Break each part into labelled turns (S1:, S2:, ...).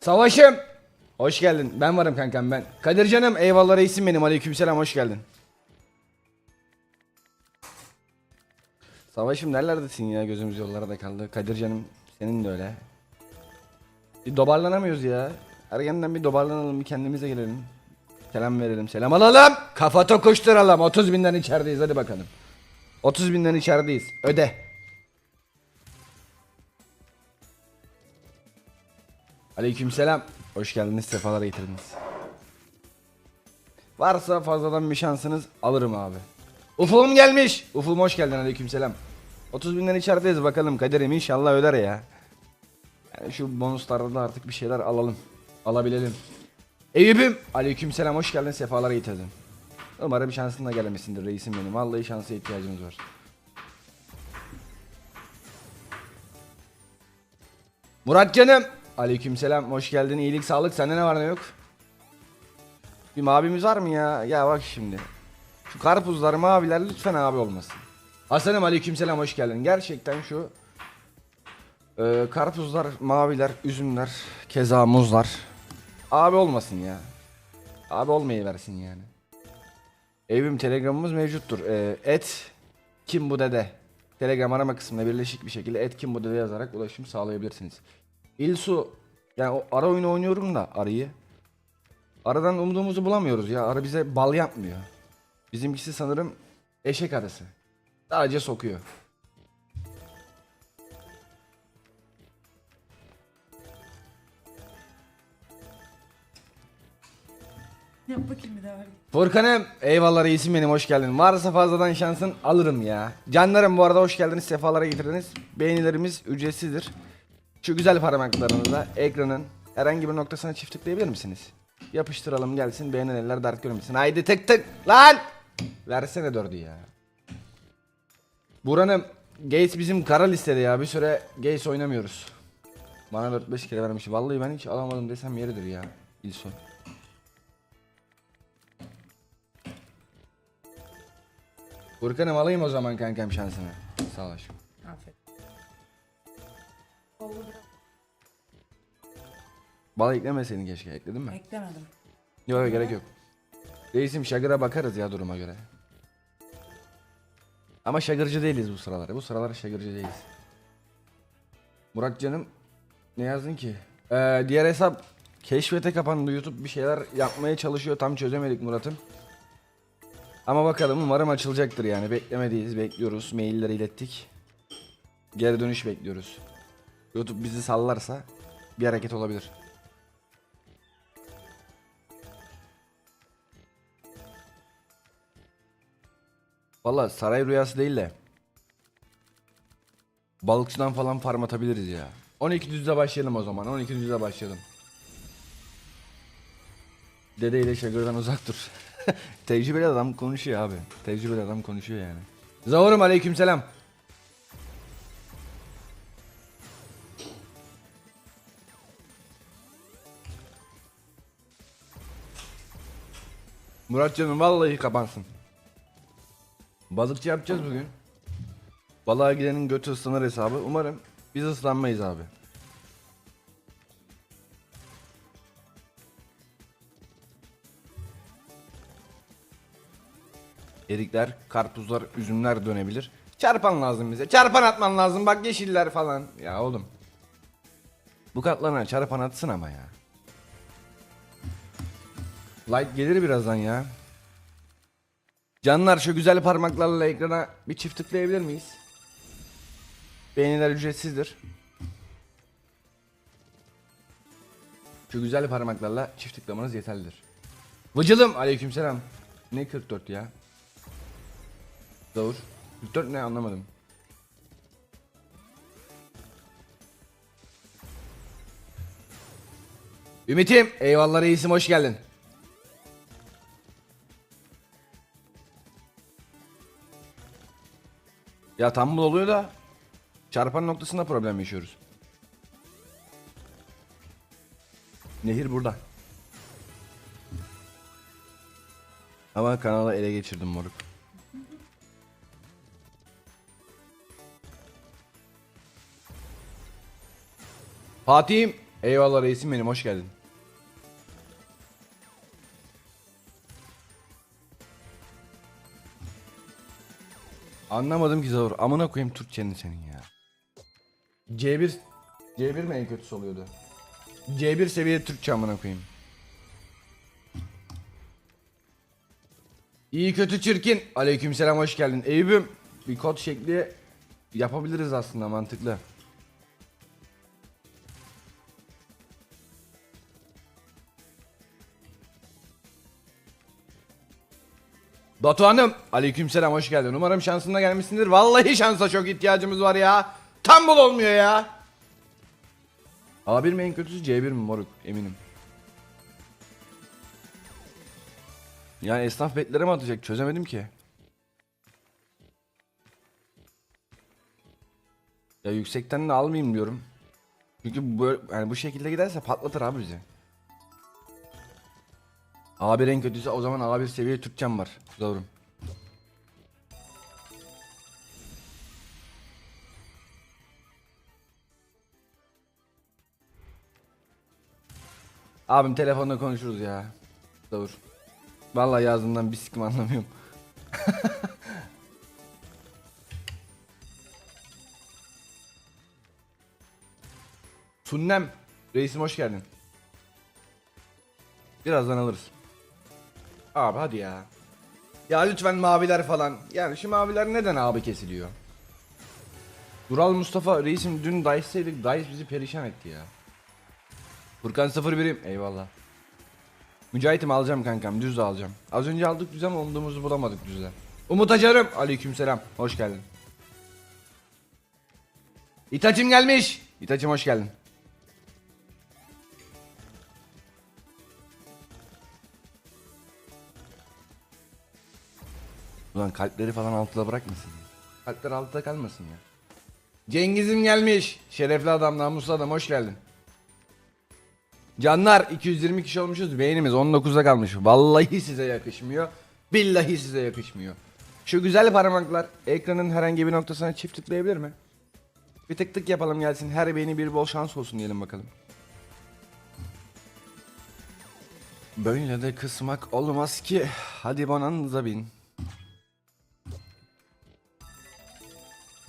S1: Savaşım. Hoş geldin. Ben varım kankam ben. Kadir canım eyvallah reisim benim. Aleykümselam hoş geldin. Savaşım nerelerdesin ya gözümüz yollarda kaldı. Kadir canım senin de öyle. Bir dobarlanamıyoruz ya. Ergenden bir dobarlanalım bir kendimize gelelim. Selam verelim selam alalım. Kafa tokuşturalım 30 binden içerideyiz hadi bakalım. 30 binden içerideyiz öde. Aleykümselam. Hoş geldiniz, sefalar getirdiniz. Varsa fazladan bir şansınız alırım abi. Ufulum gelmiş. Ufulum hoş geldin aleykümselam. 30 binden içerideyiz bakalım kaderim inşallah öder ya. Yani şu bonuslarda da artık bir şeyler alalım. Alabilelim. Eyüp'üm aleykümselam hoş geldin sefalar getirdin. Umarım şansın da gelmesindir reisim benim. Vallahi şansa ihtiyacımız var. Murat canım. Aleykümselam hoş geldin. İyilik sağlık sende ne var ne yok? Bir mavimiz var mı ya? Ya bak şimdi. Şu karpuzlar maviler lütfen abi olmasın. Hasan'ım aleykümselam hoş geldin. Gerçekten şu e, karpuzlar, maviler, üzümler, keza muzlar abi olmasın ya. Abi olmayı versin yani. Evim telegramımız mevcuttur. E, et kim bu dede? Telegram arama kısmına birleşik bir şekilde et kim bu dede yazarak ulaşım sağlayabilirsiniz. İlsu yani o ara oyunu oynuyorum da arıyı. Aradan umduğumuzu bulamıyoruz ya. Arı bize bal yapmıyor. Bizimkisi sanırım eşek arısı. Sadece sokuyor.
S2: Yap bakayım bir daha.
S1: Furkan'ım eyvallah reisim benim hoş geldin. Varsa fazladan şansın alırım ya. Canlarım bu arada hoş geldiniz sefalara getirdiniz. Beğenilerimiz ücretsizdir. Şu güzel parmaklarınıza ekranın herhangi bir noktasına çift tıklayabilir misiniz? Yapıştıralım gelsin beğenen eller dert görmesin. Haydi tık tık lan! Versene dördü ya. Buranın Gates bizim kara listede ya. Bir süre Gates oynamıyoruz. Bana 4-5 kere vermiş. Vallahi ben hiç alamadım desem yeridir ya. İlson. Furkan'ım alayım o zaman kankam şansını. Sağ ol aşkım. Bal eklemeseydin keşke. Ekledin mi?
S2: Eklemedim.
S1: Yok yok gerek yok. Reisim şagıra bakarız ya duruma göre. Ama şagırcı değiliz bu sıralar. Bu sıralar şagırcı değiliz. Murat canım ne yazdın ki? Ee, diğer hesap keşfete kapandı. YouTube bir şeyler yapmaya çalışıyor. Tam çözemedik Murat'ım. Ama bakalım umarım açılacaktır yani. Beklemediyiz. Bekliyoruz. Mailleri ilettik. Geri dönüş bekliyoruz. YouTube bizi sallarsa bir hareket olabilir. Valla saray rüyası değil de Balıkçıdan falan farm atabiliriz ya. 12 düzde başlayalım o zaman 12 düzde başlayalım. Dede ile şagırdan uzak dur. Tecrübeli adam konuşuyor abi. Tecrübeli adam konuşuyor yani. Zavurum aleykümselam Murat canım vallahi kapansın Balıkçı yapacağız bugün. Balığa gidenin götü ıslanır hesabı. Umarım biz ıslanmayız abi. Erikler, karpuzlar, üzümler dönebilir. Çarpan lazım bize. Çarpan atman lazım. Bak yeşiller falan. Ya oğlum. Bu katlarına çarpan atsın ama ya. Like gelir birazdan ya. Canlar şu güzel parmaklarla ekrana bir çift tıklayabilir miyiz? Beğeniler ücretsizdir. Şu güzel parmaklarla çift tıklamanız yeterlidir. Vıcılım aleykümselam. Ne 44 ya? Doğru. 44 ne anlamadım. Ümit'im eyvallah reisim hoş geldin. Ya tam bu oluyor da çarpan noktasında problem yaşıyoruz. Nehir burada. Ama kanalı ele geçirdim moruk. Fatih'im Eyvallah reisim benim hoş geldin. Anlamadım ki Zavur. Amına koyayım Türkçenin senin ya. C1 C1 mi en kötüsü oluyordu? C1 seviye Türkçe amına koyayım. İyi kötü çirkin. Aleykümselam hoş geldin. Eyüp'üm bir kod şekli yapabiliriz aslında mantıklı. Batuhan'ım aleykümselam hoş geldin. Umarım şansına gelmişsindir. Vallahi şansa çok ihtiyacımız var ya. Tam bul olmuyor ya. A1 mi en kötüsü C1 mi moruk eminim. Yani esnaf betlere mi atacak çözemedim ki. Ya yüksekten de almayayım diyorum. Çünkü bu, yani bu şekilde giderse patlatır abi bizi. A1 en kötüsü o zaman A1 seviye Türkçem var. Doğru. Abim telefonda konuşuruz ya. Doğru. Vallahi yazdığımdan bir sikim anlamıyorum. Sunnem. Reisim hoş geldin. Birazdan alırız. Abi hadi ya. Ya lütfen maviler falan. Yani şu maviler neden abi kesiliyor? Dural Mustafa reisim dün Dice'deydik. Dice bizi perişan etti ya. Furkan 01'im. Eyvallah. Mücahit'im alacağım kankam. Düz de alacağım. Az önce aldık düz ama umduğumuzu bulamadık düzle. Umut Acarım. Aleykümselam. Hoş geldin. İtacım gelmiş. İtacım hoş geldin. Ulan kalpleri falan altıda bırakmasın. Kalpler altıda kalmasın ya. Cengiz'im gelmiş. Şerefli adam, namuslu adam hoş geldin. Canlar 220 kişi olmuşuz. Beğenimiz 19'da kalmış. Vallahi size yakışmıyor. Billahi size yakışmıyor. Şu güzel parmaklar ekranın herhangi bir noktasına çift tıklayabilir mi? Bir tık tık yapalım gelsin. Her beğeni bir bol şans olsun diyelim bakalım. Böyle de kısmak olmaz ki. Hadi bonanza bin.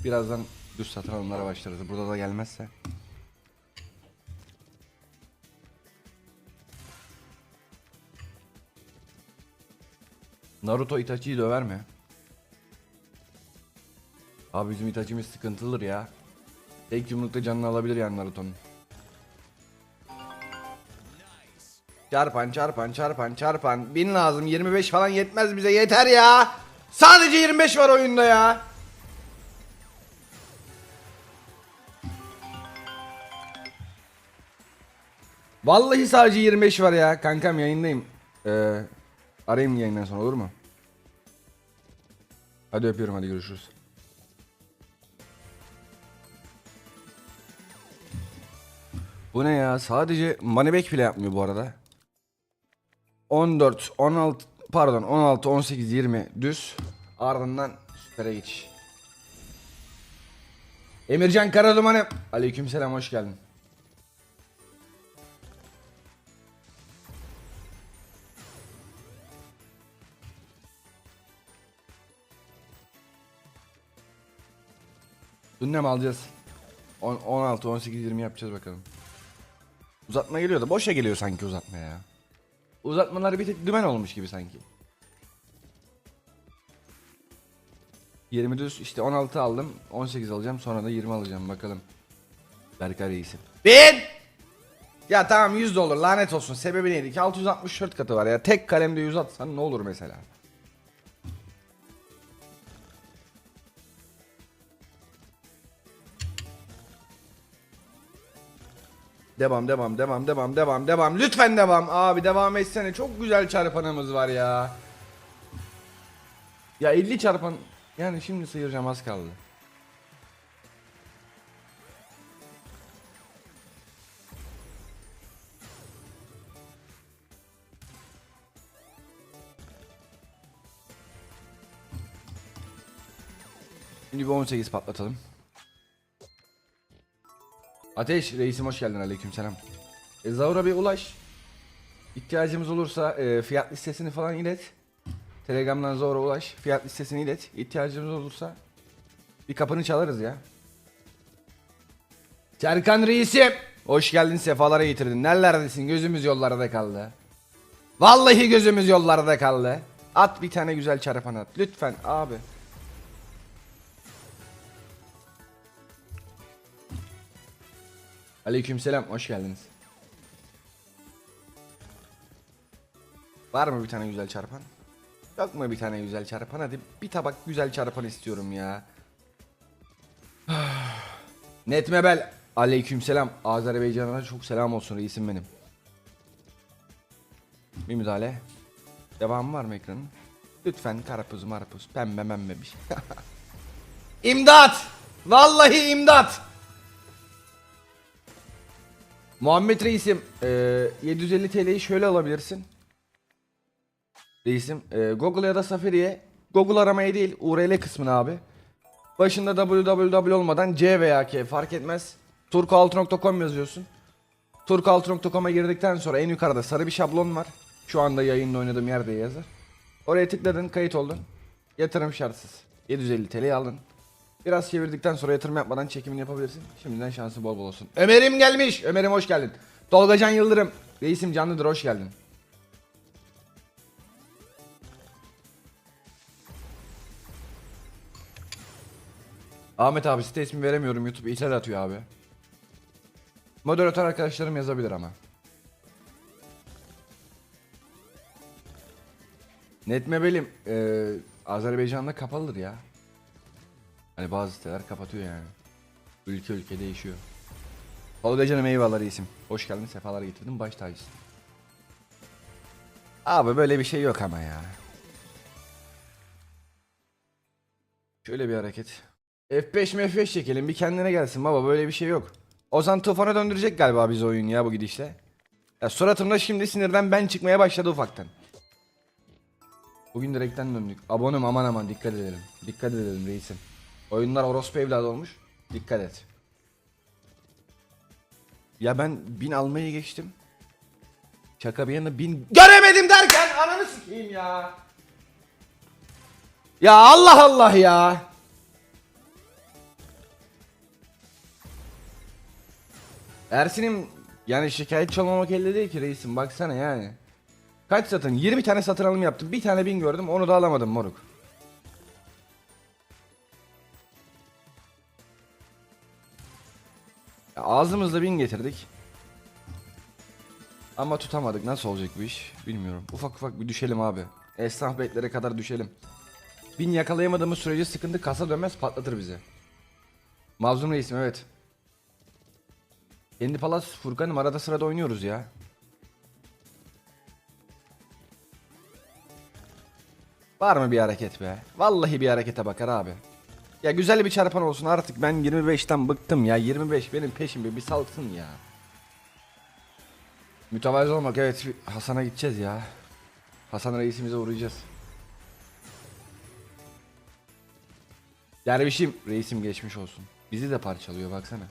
S1: Birazdan düz satın alımlara başlarız. Burada da gelmezse. Naruto Itachi'yi döver mi? Abi bizim Itachi'miz sıkıntılıdır ya. Tek yumrukta canını alabilir yani Naruto'nun. Çarpan çarpan çarpan çarpan. Bin lazım 25 falan yetmez bize yeter ya. Sadece 25 var oyunda ya. Vallahi sadece 25 var ya. Kankam yayındayım. Ee, arayayım yayından sonra olur mu? Hadi öpüyorum hadi görüşürüz. Bu ne ya? Sadece moneyback bile yapmıyor bu arada. 14, 16, pardon 16, 18, 20 düz. Ardından süpere geçiş. Emircan Karaduman'ı. Aleykümselam hoş geldin. Ünlem alacağız. On- 16, 18, 20 yapacağız bakalım. Uzatma geliyor da boşa geliyor sanki uzatma ya. Uzatmalar bir tek dümen olmuş gibi sanki. 20 düz işte 16 aldım 18 alacağım sonra da 20 alacağım bakalım. Berkay reisim. Bin! Ya tamam 100 dolar lanet olsun sebebi neydi ki 664 katı var ya tek kalemde 100 atsan ne olur mesela. Devam devam devam devam devam devam lütfen devam abi devam etsene çok güzel çarpanımız var ya. Ya 50 çarpan yani şimdi sıyıracağım az kaldı. Şimdi bir 18 patlatalım. Ateş reisim hoş geldin aleykümselam. E, Zaur'a bir ulaş. İhtiyacımız olursa e, fiyat listesini falan ilet. Telegram'dan Zaur'a ulaş. Fiyat listesini ilet. İhtiyacımız olursa bir kapını çalarız ya. Serkan Reis'im. Hoş geldin sefalara getirdin. Nerelerdesin? Gözümüz yollarda kaldı. Vallahi gözümüz yollarda kaldı. At bir tane güzel çarpan at. Lütfen abi. Aleykümselam hoş geldiniz. Var mı bir tane güzel çarpan? Yok mu bir tane güzel çarpan? Hadi bir tabak güzel çarpan istiyorum ya. Netmebel. Aleykümselam. Azerbaycan'a çok selam olsun reisim benim. Bir müdahale. Devamı var mı ekranın? Lütfen karpuz marpuz pembe membe bir şey. İmdat! Vallahi imdat! Muhammed Reisim e, 750 TL'yi şöyle alabilirsin. Reisim e, Google ya da Safari'ye Google aramaya değil URL kısmına abi. Başında www olmadan C veya K fark etmez. Turkualtı.com yazıyorsun. Turkualtı.com'a girdikten sonra en yukarıda sarı bir şablon var. Şu anda yayında oynadığım yerde yazar. Oraya tıkladın, kayıt oldun. Yatırım şartsız. 750 TL'yi aldın. Biraz çevirdikten sonra yatırım yapmadan çekimini yapabilirsin. Şimdiden şansı bol bol olsun. Ömer'im gelmiş. Ömer'im hoş geldin. Tolgacan Yıldırım. Reisim canlıdır hoş geldin. Ahmet abi site ismi veremiyorum. YouTube ithal atıyor abi. Moderatör arkadaşlarım yazabilir ama. Netmebelim eee Azerbaycan'da kapalıdır ya. Hani bazı siteler kapatıyor yani. Ülke ülke değişiyor. Tolga canım eyvallah isim. Hoş geldin sefalar getirdin baş tacısın. Abi böyle bir şey yok ama ya. Şöyle bir hareket. F5 mi F5 çekelim bir kendine gelsin baba böyle bir şey yok. Ozan Tufan'a döndürecek galiba biz oyun ya bu gidişle. Ya suratımda şimdi sinirden ben çıkmaya başladı ufaktan. Bugün direkten döndük. Abonem aman aman dikkat edelim. Dikkat edelim reisim. Oyunlar orospu evladı olmuş. Dikkat et. Ya ben bin almaya geçtim. Şaka bir yana bin göremedim derken ananı sikeyim ya. Ya Allah Allah ya. Ersin'im yani şikayetçi olmamak elde değil ki reisim baksana yani. Kaç satın? 20 tane satın alım yaptım. Bir tane bin gördüm onu da alamadım moruk. Ya ağzımızla bin getirdik. Ama tutamadık. Nasıl olacak bu iş? Bilmiyorum. Ufak ufak bir düşelim abi. Esnaf beklere kadar düşelim. Bin yakalayamadığımız sürece sıkıntı kasa dönmez patlatır bizi. Mazlum reisim evet. Kendi Palas Furkan'ım arada sırada oynuyoruz ya. Var mı bir hareket be? Vallahi bir harekete bakar abi. Ya güzel bir çarpan olsun artık ben 25'ten bıktım ya 25 benim peşimde bir salsın ya. Mütevazı olmak evet Hasan'a gideceğiz ya. Hasan reisimize uğrayacağız. Dervişim reisim geçmiş olsun. Bizi de parçalıyor baksana.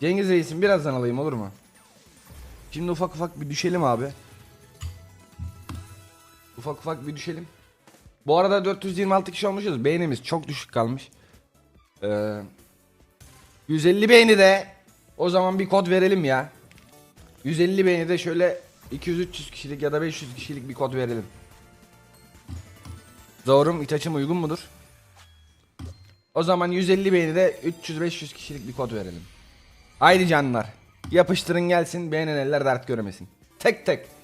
S1: Cengiz reisim birazdan alayım olur mu? Şimdi ufak ufak bir düşelim abi. Ufak ufak bir düşelim. Bu arada 426 kişi olmuşuz. Beğenimiz çok düşük kalmış. Ee, 150 beğeni de o zaman bir kod verelim ya. 150 beğeni de şöyle 200-300 kişilik ya da 500 kişilik bir kod verelim. Doğrum İtaç'ım uygun mudur? O zaman 150 beğeni de 300-500 kişilik bir kod verelim. Haydi canlar. Yapıştırın gelsin beğenen eller dert göremesin. Tek tek.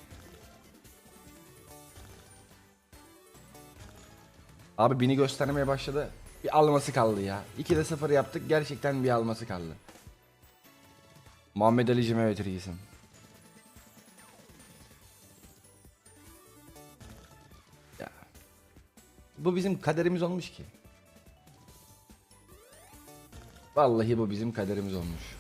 S1: Abi bini göstermeye başladı. Bir alması kaldı ya. 2'de 0 yaptık gerçekten bir alması kaldı. Muhammed Ali'cim evet reisim. Ya. Bu bizim kaderimiz olmuş ki. Vallahi bu bizim kaderimiz olmuş.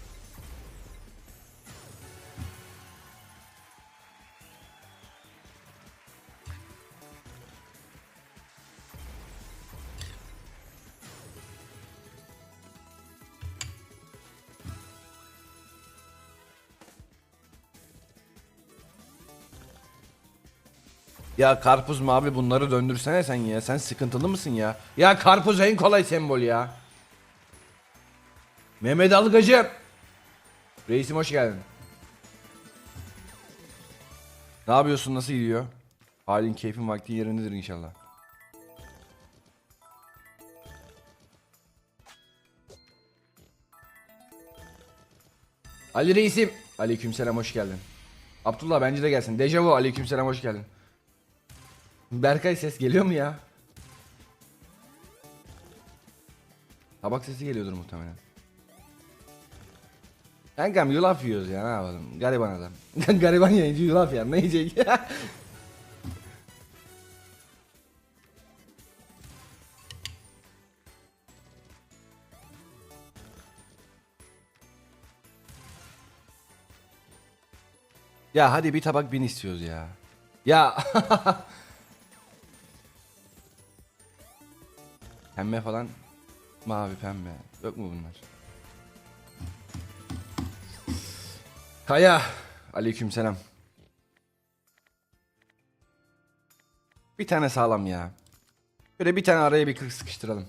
S1: Ya karpuz mavi bunları döndürsene sen ya. Sen sıkıntılı mısın ya? Ya karpuz en kolay sembol ya. Mehmet Algacı. Reisim hoş geldin. Ne yapıyorsun? Nasıl gidiyor? Halin keyfin vakti yerindedir inşallah. Ali Reisim. Aleykümselam hoş geldin. Abdullah bence de gelsin. Dejavu aleykümselam hoş geldin. Berkay ses geliyor mu ya? Tabak sesi geliyordur muhtemelen. Kankam yulaf yiyoruz ya ne yapalım gariban adam. gariban yayıncı yulaf ya ne yiyecek ya? Ya hadi bir tabak bin istiyoruz ya. Ya. pembe falan. Mavi pembe. Yok mu bunlar? Kaya. Aleykümselam. Bir tane sağlam ya. Böyle bir tane araya bir kırk sıkıştıralım.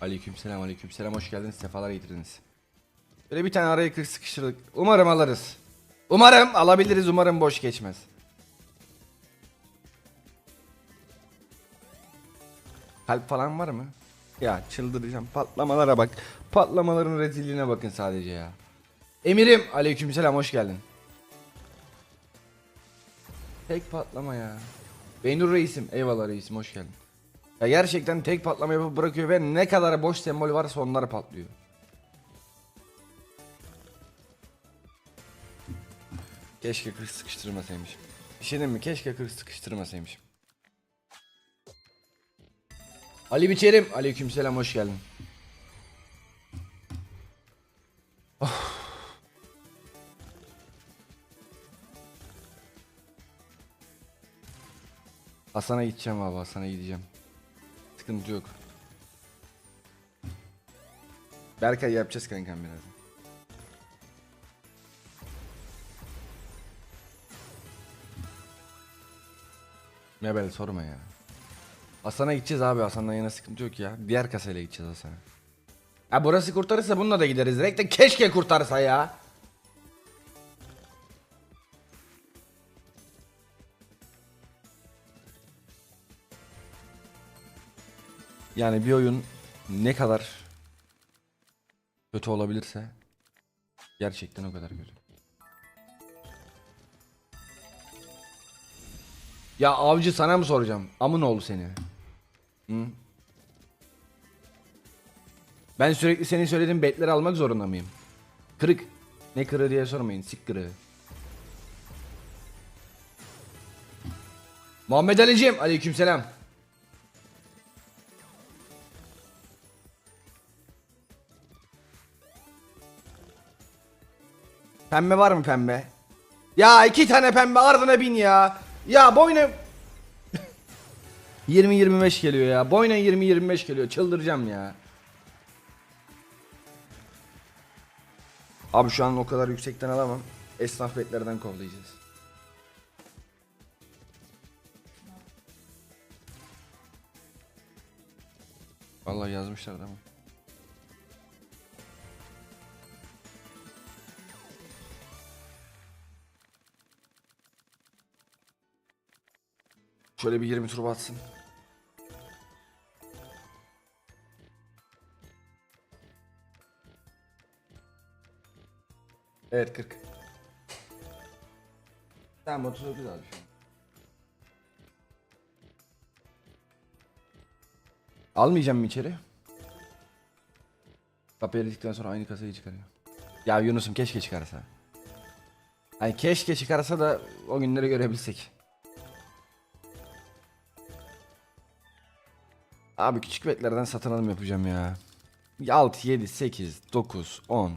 S1: Aleykümselam aleykümselam hoş geldiniz sefalar getirdiniz. Böyle bir tane araya kırk sıkıştırdık. Umarım alırız. Umarım alabiliriz umarım boş geçmez. Kalp falan var mı? Ya çıldıracağım patlamalara bak. Patlamaların rezilliğine bakın sadece ya. Emirim aleykümselam hoş geldin. Tek patlama ya. Beynur reisim eyvallah reisim hoş geldin. Ya gerçekten tek patlama yapıp bırakıyor ve ne kadar boş sembol varsa onlar patlıyor. Keşke kırk sıkıştırmasaymışım. Bir şey mi? Keşke kırk sıkıştırmasaymışım. Ali Biçerim. Aleykümselam hoş geldin. Of. Hasan'a gideceğim abi Hasan'a gideceğim. Sıkıntı yok. Berkay yapacağız kankam birazdan. Ne böyle sorma ya. Hasan'a gideceğiz abi Hasan'dan yana sıkıntı yok ya. Diğer kasayla gideceğiz Hasan'a. Ha burası kurtarırsa bununla da gideriz direkt de keşke kurtarsa ya. Yani bir oyun ne kadar kötü olabilirse gerçekten o kadar kötü. Ya avcı sana mı soracağım? Amın oğlu seni. Hı? Ben sürekli senin söylediğin betleri almak zorunda mıyım? Kırık. Ne kırığı diye sormayın. Sik kırığı. Muhammed Ali'ciğim. Aleykümselam. Pembe var mı pembe? Ya iki tane pembe ardına bin ya. Ya boyuna 20-25 geliyor ya. Boyuna 20-25 geliyor. Çıldıracağım ya. Abi şu an o kadar yüksekten alamam. Esnaf betlerden kovlayacağız. Vallahi yazmışlar ama. Şöyle bir 20 tur batsın. Evet 40. Tamam 39 abi şu an. Almayacağım mı içeri? Kapıyı eridikten sonra aynı kasayı çıkarıyor. Ya Yunus'um keşke çıkarsa. Hani keşke çıkarsa da o günleri görebilsek. Abi küçük betlerden satın alım yapacağım ya. 6, 7, 8, 9, 10.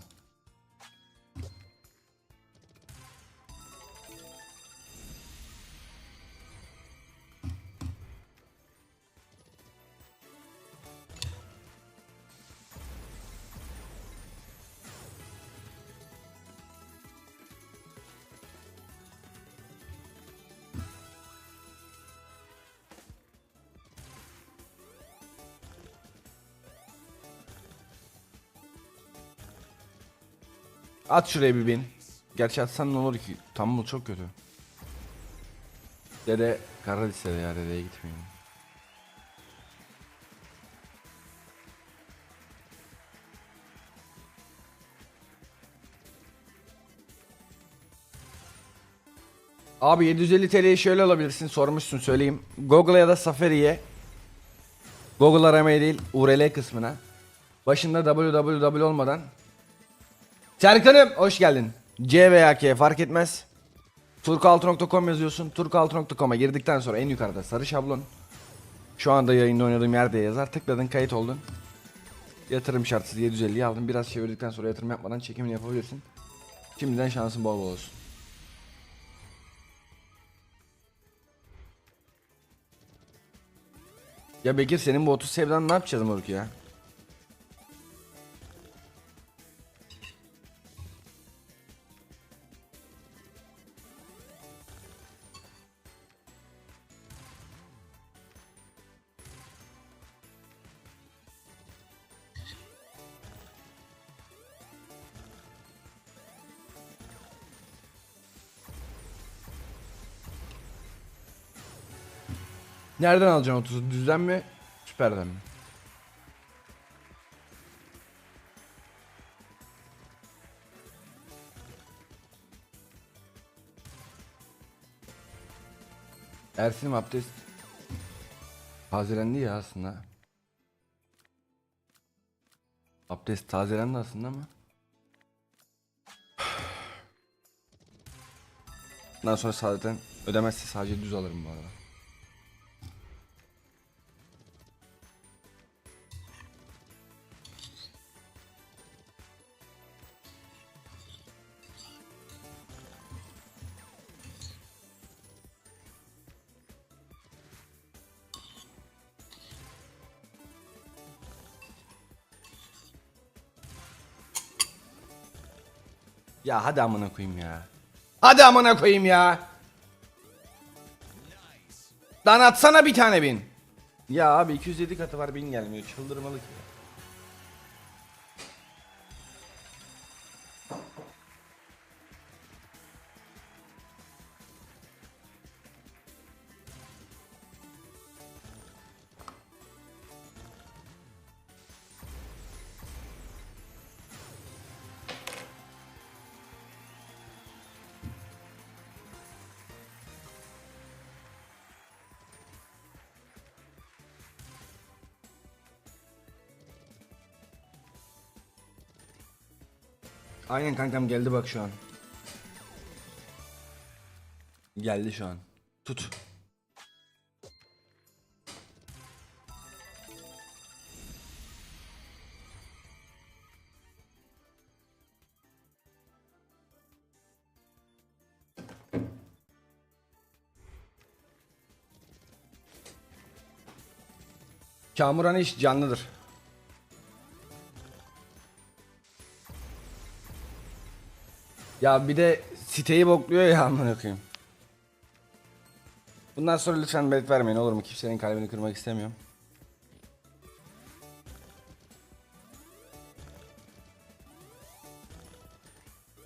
S1: At şuraya bir bin. Gerçi atsan ne olur ki? Tam bu çok kötü. Dede kara listede ya dedeye gitmeyeyim. Abi 750 TL'yi şöyle alabilirsin sormuşsun söyleyeyim. Google ya da Safari'ye Google aramaya değil URL kısmına başında www olmadan Serkan'ım hoş geldin. C veya K fark etmez. Turkaltı.com yazıyorsun. Turkaltı.com'a girdikten sonra en yukarıda sarı şablon. Şu anda yayında oynadığım yerde yazar. Tıkladın kayıt oldun. Yatırım şartsız 750'yi aldın. Biraz çevirdikten sonra yatırım yapmadan çekimini yapabilirsin. Şimdiden şansın bol bol olsun. Ya Bekir senin bu 30 sevdan ne yapacağız moruk ya? Nereden alacaksın 30'u? Düzden mi? Süperden mi? Ersin'im abdest tazelendi ya aslında. Abdest tazelendi aslında ama. Ondan sonra zaten ödemezse sadece düz alırım bu arada. Ya hadi amına koyayım ya. Hadi amına koyayım ya. Lan atsana bir tane bin. Ya abi 207 katı var bin gelmiyor. Çıldırmalık ya. Aynen kankam geldi bak şu an. Geldi şu an. Tut. Kamuran iş canlıdır. Ya bir de siteyi bokluyor ya amına koyayım. Bundan sonra lütfen bet vermeyin olur mu? Kimsenin kalbini kırmak istemiyorum.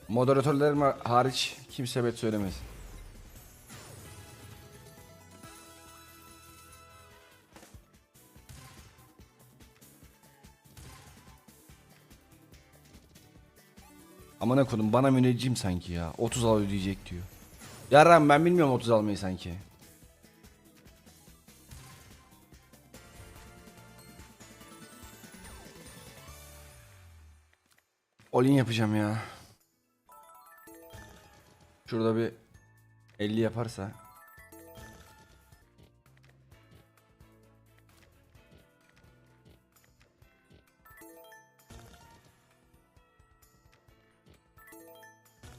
S1: Moderatörlerim hariç kimse bet söylemez. Amına kodum bana müneccim sanki ya. 30 al ödeyecek diyor. Yarram ben bilmiyorum 30 almayı sanki. Olin yapacağım ya. Şurada bir 50 yaparsa.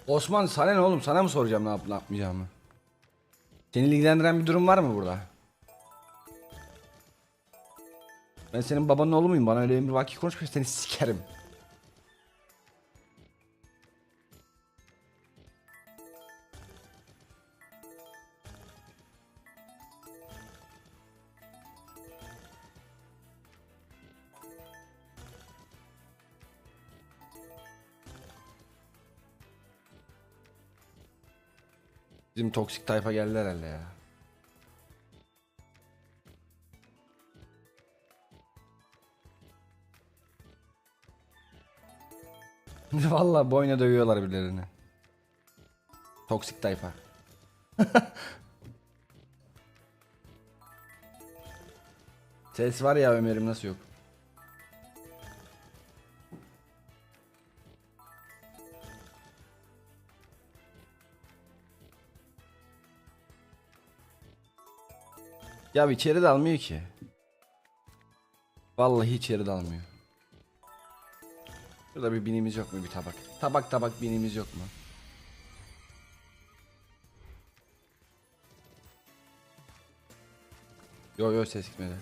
S1: Osman sana ne oğlum? Sana mı soracağım ne yapıp ne yapmayacağımı? Seni ilgilendiren bir durum var mı burada? Ben senin babanın oğlu muyum? Bana öyle emri vaki konuşma seni sikerim. Bizim toksik tayfa geldi herhalde ya. Vallahi boyuna dövüyorlar birilerini. Toksik tayfa. Ses var ya Ömer'im nasıl yok? Ya içeri dalmıyor ki. Vallahi içeri dalmıyor. Şurada bir binimiz yok mu bir tabak? Tabak tabak binimiz yok mu? Yo yo ses gitmedi.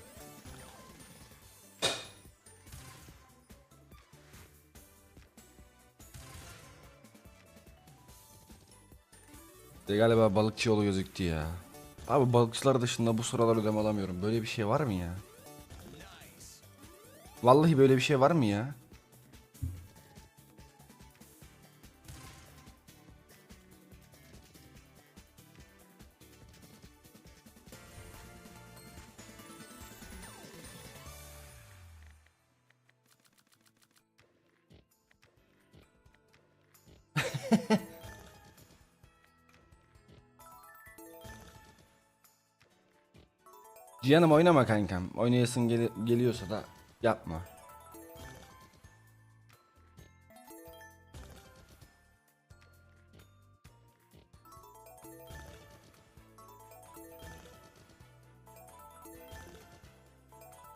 S1: De galiba balıkçı yolu gözüktü ya. Abi balıkçılar dışında bu sıralar ödeme alamıyorum. Böyle bir şey var mı ya? Vallahi böyle bir şey var mı ya? Cihan'ım oynama kankam. Oynayasın gel- geliyorsa da yapma.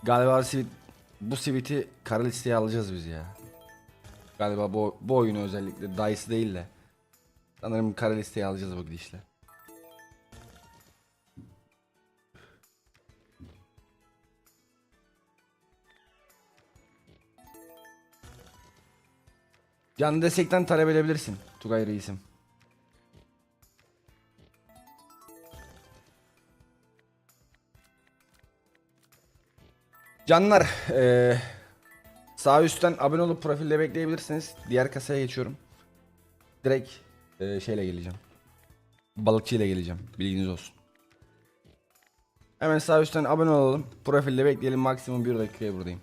S1: Galiba sivit, bu siviti kara listeye alacağız biz ya. Galiba bu, bu oyunu özellikle Dice değil de. Sanırım kara listeye alacağız bu gidişle. Canlı destekten talep edebilirsin Tugay Reis'im. Canlar eee sağ üstten abone olup profilde bekleyebilirsiniz. Diğer kasaya geçiyorum. Direkt eee, şeyle geleceğim. Balıkçı ile geleceğim. Bilginiz olsun. Hemen sağ üstten abone olalım. Profilde bekleyelim. Maksimum bir dakikaya buradayım.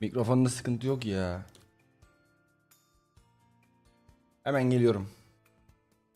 S1: Mikrofonda sıkıntı yok ya. Hemen geliyorum.